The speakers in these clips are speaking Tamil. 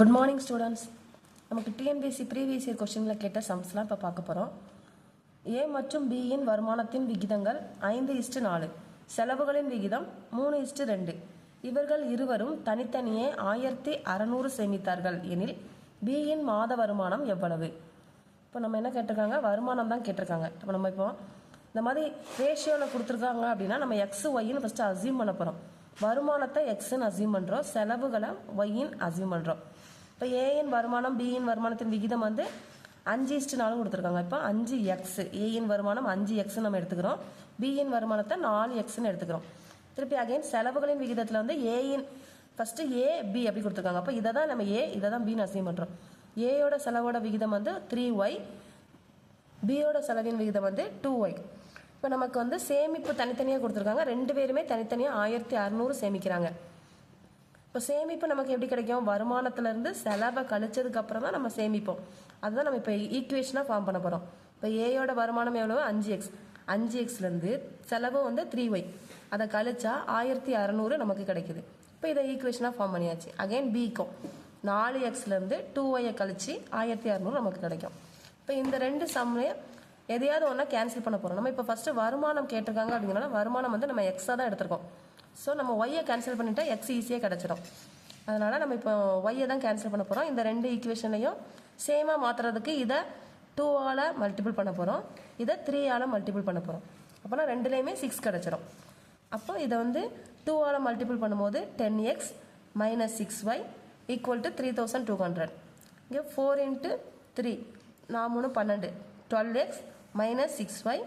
குட் மார்னிங் ஸ்டூடெண்ட்ஸ் நமக்கு டிஎன்பிஎஸ்சி ப்ரீவியஸ் இயர் கொஸ்டினில் கேட்ட சம்ஸ்லாம் இப்போ பார்க்க போகிறோம் ஏ மற்றும் பியின் வருமானத்தின் விகிதங்கள் ஐந்து இஸ்டு நாலு. செலவுகளின் விகிதம் மூணு இஸ்டு ரெண்டு. இவர்கள் இருவரும் தனித்தனியே ஆயிரத்தி அறநூறு சேமித்தார்கள் எனில் பியின் மாத வருமானம் எவ்வளவு? இப்போ நம்ம என்ன கேட்டிருக்காங்க? வருமானம் தான் கேட்டிருக்காங்க. இப்போ நம்ம இப்போ இந்த மாதிரி ரேஷியோவில் கொடுத்துருக்காங்க அப்படின்னா நம்ம எக்ஸ் ஒய்ன்னு ஃபஸ்ட்டு அசியூம் பண்ண போகிறோம் வருமானத்தை எக்ஸ்ன்னு அசியூம் பண்ணுறோம் செலவுகளை ஒய்யின் அசியூம் பண்ணுறோம் இப்போ ஏஎன் வருமானம் பியின் வருமானத்தின் விகிதம் வந்து அஞ்சு இஸ்டு நாலும் கொடுத்துருக்காங்க. இப்போ அஞ்சு எக்ஸ் ஏயின் வருமானம் அஞ்சு எக்ஸ் நம்ம எடுத்துக்கிறோம். பியின் வருமானத்தை நாலு எக்ஸ்ன்னு எடுத்துக்கிறோம். திருப்பி அகைன் செலவுகளின் விகிதத்தில் வந்து ஏயின் ஃபஸ்ட்டு ஏ பி அப்படி கொடுத்துருக்காங்க. அப்போ இதை தான் நம்ம ஏ இதை தான் பின்னு அசியூம் பண்ணுறோம் ஏயோட செலவோட விகிதம் வந்து த்ரீ ஒய் பியோட செலவின் விகிதம் வந்து டூ ஒய் இப்போ நமக்கு வந்து சேமிப்பு தனித்தனியாக கொடுத்துருக்காங்க. ரெண்டு பேருமே தனித்தனியாக ஆயிரத்தி அறநூறு சேமிக்கிறாங்க. இப்போ சேமிப்பு நமக்கு எப்படி கிடைக்கும்? வருமானத்துலேருந்து செலவை கழிச்சதுக்கு அப்புறம் தான் நம்ம சேமிப்போம். அதுதான் நம்ம இப்போ ஈக்குவேஷனாக ஃபார்ம் பண்ண போகிறோம் இப்போ ஏயோட வருமானம் எவ்வளோ அஞ்சு எக்ஸ் அஞ்சு எக்ஸ்லேருந்து செலவு வந்து த்ரீ ஒய் அதை கழிச்சா ஆயிரத்தி அறநூறு நமக்கு கிடைக்குது. இப்போ இதை ஈக்குவேஷனாக ஃபார்ம் பண்ணியாச்சு. அகைன் பிக்கும் நாலு எக்ஸ்லேருந்து டூ ஒய்யை கழிச்சு ஆயிரத்தி அறநூறு நமக்கு கிடைக்கும். இப்போ இந்த ரெண்டு சம்மையும் எதையாவது ஒன்றா கேன்சல் பண்ண போகிறோம் நம்ம இப்போ ஃபஸ்ட்டு வருமானம் கேட்டிருக்காங்க அப்படிங்கிறனால வருமானம் வந்து நம்ம எக்ஸாக தான் எடுத்திருக்கோம். ஸோ நம்ம ஒய்யை கேன்சல் பண்ணிட்டா எக்ஸ் ஈஸியாக கிடச்சிடும். அதனால் நம்ம இப்போ ஒய்யை தான் கேன்சல் பண்ண போகிறோம் இந்த ரெண்டு ஈக்குவேஷனையும் சேமாக மாற்றுறதுக்கு இதை டூவால் மல்டிபிள் பண்ண போகிறோம் இதை த்ரீயால் மல்டிபிள் பண்ண போகிறோம் அப்போனா ரெண்டுலேயுமே சிக்ஸ் கிடச்சிரும். அப்போ இதை வந்து டூவால் மல்டிபிள் பண்ணும்போது ten X minus six Y equal to three thousand two hundred இங்கே ஃபோர் இன்ட்டு த்ரீ நான் மூணு பன்னெண்டு. Twelve X minus six Y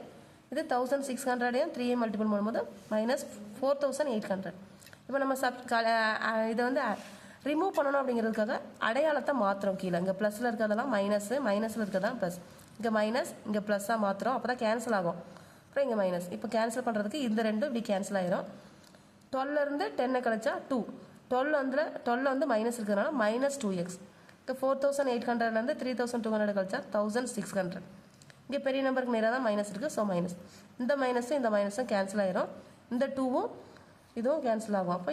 இது தௌசண்ட் சிக்ஸ் ஹண்ட்ரடையும் த்ரீயை மல்டிபிள் பண்ணும்போது minus four thousand eight hundred இப்போ நம்ம சப் இதை வந்து ரிமூவ் பண்ணணும் அப்படிங்கிறதுக்காக அடையாளத்தை மாற்றுறோம் கீழே. இங்கே ப்ளஸில் இருக்கிறதெல்லாம் மைனஸு மைனஸில் இருக்கிறதான் ப்ளஸ் இங்கே மைனஸ் இங்கே ப்ளஸ்ஸாக மாற்றுறோம் அப்போ தான் கேன்சல் ஆகும். அப்புறம் இங்கே மைனஸ் இப்போ கேன்சல் பண்ணுறதுக்கு இந்த ரெண்டும் இப்படி கேன்சல் ஆயிரும். டுவெல்லேருந்து டென்னை கழிச்சா டூ டுவெல் வந்து டுவெல் வந்து மைனஸ் இருக்கிறதுனால மைனஸ் டூ எக்ஸ் இப்போ ஃபோர் தௌசண்ட் எயிட் ஹண்ட்ரட்லேருந்து த்ரீ தௌசண்ட் டூ ஹண்ட்ரட் கழிச்சா தௌசண்ட் சிக்ஸ் ஹண்ட்ரட் இங்கே பெரிய நம்பருக்கு நேராக தான் மைனஸ் இருக்குது ஸோ மைனஸ் இந்த மைனஸும் இந்த மைனஸும் கேன்சல் ஆயிரும். இந்த டூவும் இதுவும் கேன்சல் ஆகும். அப்போ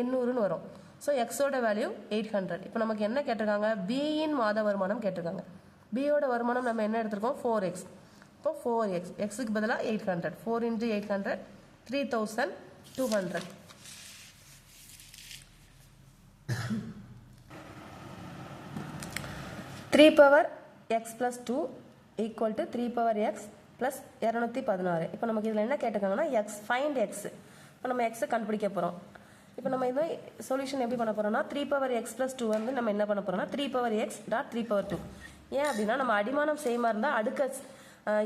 எண்ணூறுன்னு வரும். ஸோ எக்ஸோட வேல்யூ எயிட் ஹண்ட்ரட் இப்போ நமக்கு என்ன கேட்டிருக்காங்க? பியின் மாத வருமானம் கேட்டிருக்காங்க. பியோட வருமானம் நம்ம என்ன எடுத்திருக்கோம்? ஃபோர் எக்ஸ் இப்போ ஃபோர் எக்ஸ் எக்ஸுக்கு பதிலாக eight hundred four into eight hundred three thousand two hundred three power X plus two equal to three power X plus இரநூத்தி பதினாறு. இப்போ நமக்கு இதில் என்ன கேட்டிருக்காங்கன்னா எக்ஸ் ஃபைண்ட் எக்ஸ் இப்போ நம்ம எக்ஸை கண்டுபிடிக்க போகிறோம் இப்போ நம்ம இது சொல்யூஷன் எப்படி பண்ண போகிறோம்னா three power X plus two வந்து நம்ம என்ன பண்ண போகிறோம்னா three power X dot three power two ஏன் அப்படின்னா நம்ம அடிமானம் சேமாக இருந்தால் அடுக்க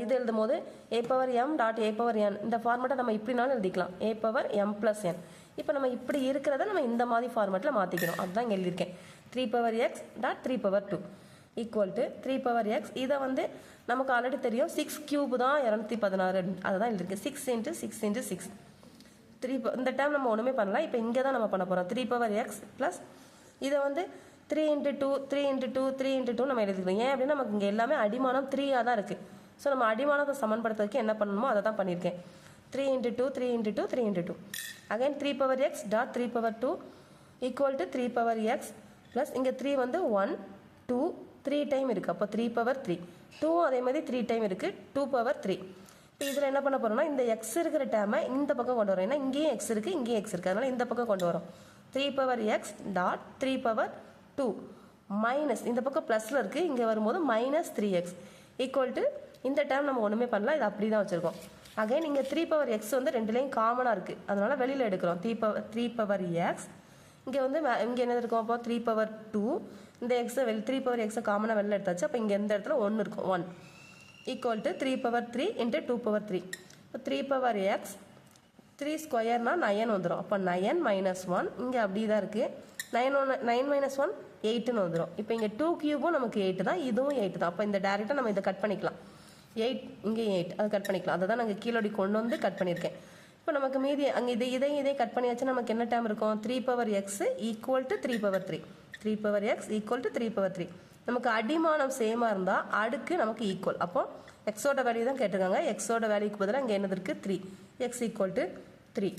இது எழுதும் போது A power M dot A power N இந்த ஃபார்மெட்டை நம்ம இப்படினாலும் எழுதிக்கலாம். A power M plus N இப்போ நம்ம இப்படி இருக்கிறத நம்ம இந்த மாதிரி ஃபார்மெட்டில் மாற்றிக்கிறோம் அதுதான் இங்கே எழுதியிருக்கேன். Three power X dot three power two equal to three power X இதை வந்து நமக்கு ஆல்ரெடி தெரியும். சிக்ஸ் கியூப் தான் இரநூத்தி பதினாறு. அதுதான் எழுதிருக்கு six into six into six three இந்த டைம் நம்ம ஒன்றுமே பண்ணலாம் இப்போ இங்கே தான் நம்ம பண்ண போகிறோம் த்ரீ பவர் எக்ஸ் ப்ளஸ் இதை வந்து three into two three into two three into two நம்ம எழுதிக்கிறோம் ஏன் அப்படின்னா நமக்கு இங்கே எல்லாமே அடிமானம் த்ரீயாக தான் இருக்குது ஸோ நம்ம அடிமானத்தை சமன்படுத்துறதுக்கு என்ன பண்ணணுமோ அதை தான் பண்ணியிருக்கேன். Three into two three into two three into two again three power X dot three power two equal to three power X plus இங்கே த்ரீ வந்து ஒன் டூ த்ரீ டைம் இருக்குது அப்போ த்ரீ பவர் த்ரீ டூவும் அதே மாதிரி த்ரீ டைம் இருக்குது டூ பவர் த்ரீ இப்போ இதில் என்ன பண்ண போகிறோம்னா இந்த எக்ஸ் இருக்கிற டேமை இந்த பக்கம் கொண்டு வரோம். ஏன்னா இங்கேயும் எக்ஸ் இருக்குது இங்கேயும் எக்ஸ் இருக்குது அதனால் இந்த பக்கம் கொண்டு வரோம். Three power X dot three power two minus இந்த பக்கம் ப்ளஸில் இருக்குது இங்கே வரும்போது minus three X equal to இந்த டேம் நம்ம ஒன்றுமே பண்ணலாம் இது அப்படி தான் வச்சுருக்கோம். அகைன் இங்கே த்ரீ பவர் எக்ஸ் வந்து ரெண்டுலேயும் காமனாக இருக்குது அதனால் வெளியில் எடுக்கிறோம். Three power three power X இங்கே வந்து இங்கே என்ன இருக்கும் அப்போ? த்ரீ பவர் டூ இந்த எக்ஸை வெளி த்ரீ பவர் எக்ஸை காமனாக வெளில எடுத்தாச்சு. அப்போ இங்கே எந்த இடத்துல? ஒன்று இருக்கும். One equal to three power three into two power three இப்போ த்ரீ பவர் எக்ஸ் த்ரீ ஸ்கொயர்னா நயன் வந்துடும் அப்போ நயன் மைனஸ் ஒன் இங்கே அப்படி தான் இருக்குது nine one nine minus one எயிட்டுன்னு வந்துடும் இப்போ இங்கே டூ கியூபும் நமக்கு எயிட்டு தான். இதுவும் எயிட்டு தான். அப்போ இந்த டேரெக்டாக நம்ம இதை கட் பண்ணிக்கலாம். எயிட் இங்கே எயிட் அதை கட் பண்ணிக்கலாம். அதை தான் நாங்கள் கீழோடி கொண்டு வந்து கட் பண்ணியிருக்கேன். இப்போ நமக்கு மீதி அங்கே இதை இதையும் இதே கட் பண்ணியாச்சு நமக்கு என்ன டைம் இருக்கும்? Three power X equal to three power three three power X equal to three power three நமக்கு அடிமானம் சேமாக இருந்தால் அடுக்கு நமக்கு ஈக்குவல் அப்போ எக்ஸோட வேல்யூ தான் கேட்டிருக்காங்க. எக்ஸோட வேல்யூக்கு பதிலாக இங்கே என்னது இருக்குது three X equal to three